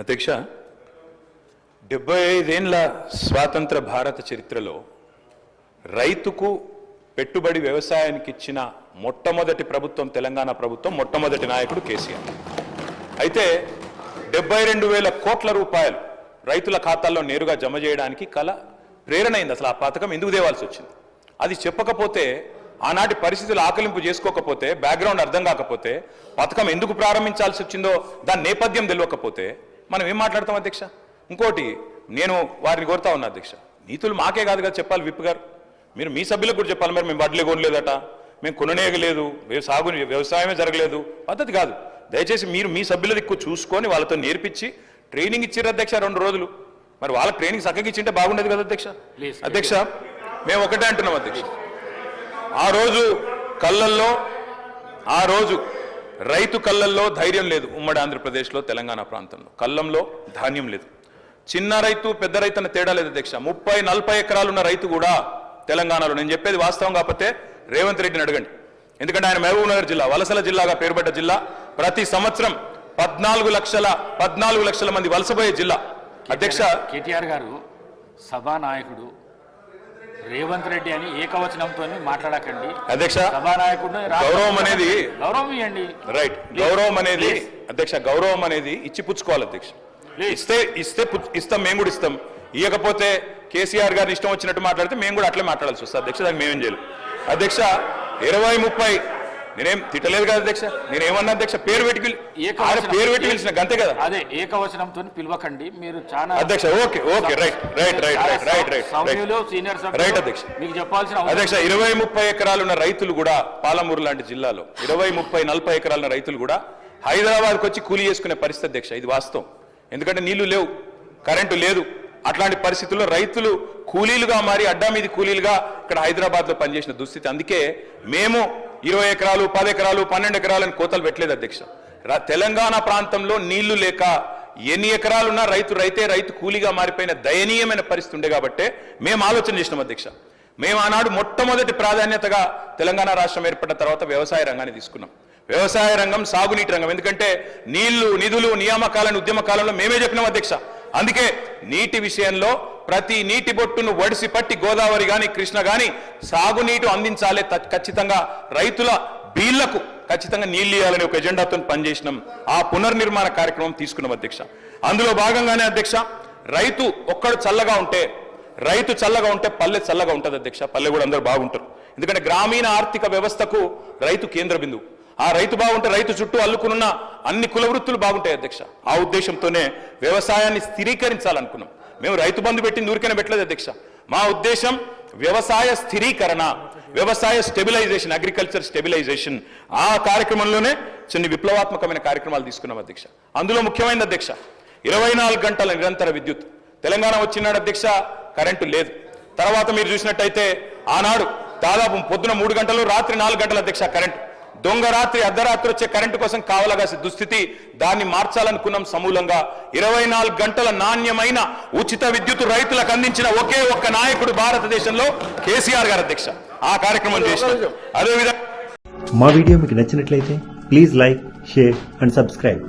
అధ్యక్ష డెబ్బై ఐదేండ్ల స్వాతంత్ర భారత చరిత్రలో రైతుకు పెట్టుబడి వ్యవసాయానికి ఇచ్చిన మొట్టమొదటి ప్రభుత్వం తెలంగాణ ప్రభుత్వం మొట్టమొదటి నాయకుడు కేసీఆర్. అయితే డెబ్బై రెండు వేల కోట్ల రూపాయలు రైతుల ఖాతాల్లో నేరుగా జమ చేయడానికి కల ప్రేరణ అయింది అసలు ఆ పథకం. ఎందుకు తేవాల్సి వచ్చింది? అది చెప్పకపోతే ఆనాటి పరిస్థితులు ఆకలింపు చేసుకోకపోతే బ్యాక్గ్రౌండ్ అర్థం కాకపోతే పథకం ఎందుకు ప్రారంభించాల్సి వచ్చిందో దాని నేపథ్యం తెలియకపోతే మనం ఏం మాట్లాడతాం అధ్యక్ష? ఇంకోటి నేను వారిని కోరుతా ఉన్నా అధ్యక్ష. నీతులు మాకే కాదు కదా చెప్పాలి విప్ గారు. మీరు మీ సభ్యులకు కూడా చెప్పాలి మరి మేము వడ్లే కొనలేదట. మేము కొననేయలేదు సాగు వ్యవసాయమే జరగలేదు. పద్ధతి కాదు. దయచేసి మీరు మీ సభ్యుల దిక్కు చూసుకొని వాళ్ళతో నేర్పించి ట్రైనింగ్ ఇచ్చారు అధ్యక్ష రెండు రోజులు. మరి వాళ్ళకి ట్రైనింగ్ చక్కగా ఇచ్చింటే బాగుండేది కదా అధ్యక్ష? అధ్యక్ష మేము ఒకటే అంటున్నాం అధ్యక్ష. ఆ రోజు కళ్ళల్లో ఆ రోజు రైతు కళ్ళల్లో ధైర్యం లేదు ఉమ్మడి ఆంధ్రప్రదేశ్లో తెలంగాణ ప్రాంతంలో. కళ్ళంలో ధాన్యం లేదు. చిన్న రైతు పెద్ద రైతు అన్న తేడా లేదు అధ్యక్ష. ముప్పై నలభై ఎకరాలు ఉన్న రైతు కూడా తెలంగాణలో. నేను చెప్పేది వాస్తవం కాకపోతే రేవంత్ రెడ్డిని అడగండి. ఎందుకంటే ఆయన మహబూబ్ నగర్ జిల్లా వలసల జిల్లాగా పేరుపడ్డ జిల్లా. ప్రతి సంవత్సరం పద్నాలుగు లక్షల పద్నాలుగు లక్షల మంది వలసపోయే జిల్లా. అధ్యక్ష కేటీఆర్ గారు సభానాయకుడు రేవంత్ రెడ్డి అని ఏకవచనంతో మాట్లాడకండి. అధ్యక్ష సభానాయకుడు గౌరవం అనేది గౌరవం ఇవ్వండి. రైట్ గౌరవం అనేది అధ్యక్ష గౌరవం అనేది ఇచ్చి పుచ్చుకోవాలి అధ్యక్ష. ఇస్తే ఇస్తే ఇస్తాం మేము కూడా ఇస్తాం. ఇవ్వకపోతే కేసీఆర్ గారిని ఇష్టం వచ్చినట్టు మాట్లాడితే మేము కూడా అట్లే మాట్లాడాల్సి వస్తుంది. అధ్యక్ష దానికి మేమేం చేయాలి. అధ్యక్ష ఇరవై ముప్పై నేనేం తిట్టలేదు కదా అధ్యక్ష? నేనేమన్నా అధ్యక్ష? పేరు పెట్టి. పేరు పెట్టి పిలిచిన గంతే కదా? అదే ఏకవచనంతో పిలవకండి. మీరు చాలా అధ్యక్ష okay okay right right right right right senior right. అధ్యక్ష. మీకు చెప్పాల్సిన అధ్యక్ష ఇరవై ముప్పై ఎకరాలు ఉన్న రైతులు కూడా పాలమూరు లాంటి జిల్లాలో ఇరవై ముప్పై నలభై ఎకరాలున్న రైతులు కూడా హైదరాబాద్కి వచ్చి కూలీ చేసుకునే పరిస్థితి అధ్యక్ష ఇది వాస్తవం. ఎందుకంటే నీళ్ళు లేవు కరెంటు లేదు. అట్లాంటి పరిస్థితుల్లో రైతులు కూలీలుగా మారి అడ్డా మీది కూలీలుగా ఇక్కడ హైదరాబాద్లో పనిచేసిన దుస్థితి. అందుకే మేము ఇరవై ఎకరాలు పది ఎకరాలు పన్నెండు ఎకరాలని కోతలు పెట్టలేదు అధ్యక్ష. తెలంగాణ ప్రాంతంలో నీళ్ళు లేక ఎన్ని ఎకరాలున్నా రైతు రైతే రైతు కూలీగా మారిపోయిన దయనీయమైన పరిస్థితి ఉండే కాబట్టే మేము ఆలోచన చేసినాం అధ్యక్ష. మేము ఆనాడు మొట్టమొదటి ప్రాధాన్యతగా తెలంగాణ రాష్ట్రం ఏర్పడిన తర్వాత వ్యవసాయ రంగాన్ని తీసుకున్నాం. వ్యవసాయ రంగం సాగునీటి రంగం. ఎందుకంటే నీళ్ళు నిధులు నియామకాలను ఉద్యమ కాలంలో మేమే చెప్పినాం అధ్యక్ష. అందుకే నీటి విషయంలో ప్రతి నీటి బొట్టును ఒడిసి పట్టి గోదావరి కానీ కృష్ణ కానీ సాగునీటి అందించాలి. ఖచ్చితంగా రైతుల బీళ్ళకు ఖచ్చితంగా నీళ్ళు ఇవ్వాలని ఒక ఎజెండాతో పనిచేసినాం. ఆ పునర్నిర్మాణ కార్యక్రమం తీసుకున్నాం అధ్యక్ష. అందులో భాగంగానే అధ్యక్ష రైతు ఒక్కడు చల్లగా ఉంటే రైతు చల్లగా ఉంటే పల్లె చల్లగా ఉంటుంది అధ్యక్ష. పల్లె కూడా అందరూ బాగుంటారు. ఎందుకంటే గ్రామీణ ఆర్థిక వ్యవస్థకు రైతు కేంద్ర బిందువు. ఆ రైతు బాగుంటే రైతు చుట్టూ అల్లుకున్న అన్ని కుల వృత్తులు బాగుంటాయి అధ్యక్ష. ఆ ఉద్దేశంతోనే వ్యవసాయాన్ని స్థిరీకరించాలనుకున్నాం. మేము రైతు బంధు పెట్టి ఊరికనే పెట్టలేదు అధ్యక్ష. మా ఉద్దేశం వ్యవసాయ స్థిరీకరణ వ్యవసాయ స్టెబిలైజేషన్ అగ్రికల్చర్ స్టెబిలైజేషన్. ఆ కార్యక్రమంలోనే చిన్న విప్లవాత్మకమైన కార్యక్రమాలు తీసుకున్నాం అధ్యక్ష. అందులో ముఖ్యమైన అధ్యక్ష ఇరవై నాలుగు గంటల నిరంతర విద్యుత్. తెలంగాణ వచ్చినాడు అధ్యక్ష కరెంటు లేదు. తర్వాత మీరు చూసినట్టయితే ఆనాడు దాదాపు పొద్దున మూడు గంటలు రాత్రి నాలుగు గంటల అధ్యక్ష కరెంటు. దొంగ రాత్రి అర్ధరాత్రి వచ్చే కరెంటు కోసం కావలగాసే దుస్థితి. దాన్ని మార్చాలనుకున్నాం సమూలంగా. ఇరవై నాలుగు గంటల నాణ్యమైన ఉచిత విద్యుత్ రైతులకు అందించిన ఒకే ఒక్క నాయకుడు భారతదేశంలో కేసీఆర్ గారు అధ్యక్ష. ఆ కార్యక్రమం చేసిన అదేవిధంగా మా వీడియో మీకు నచ్చినట్లయితే please like share and subscribe.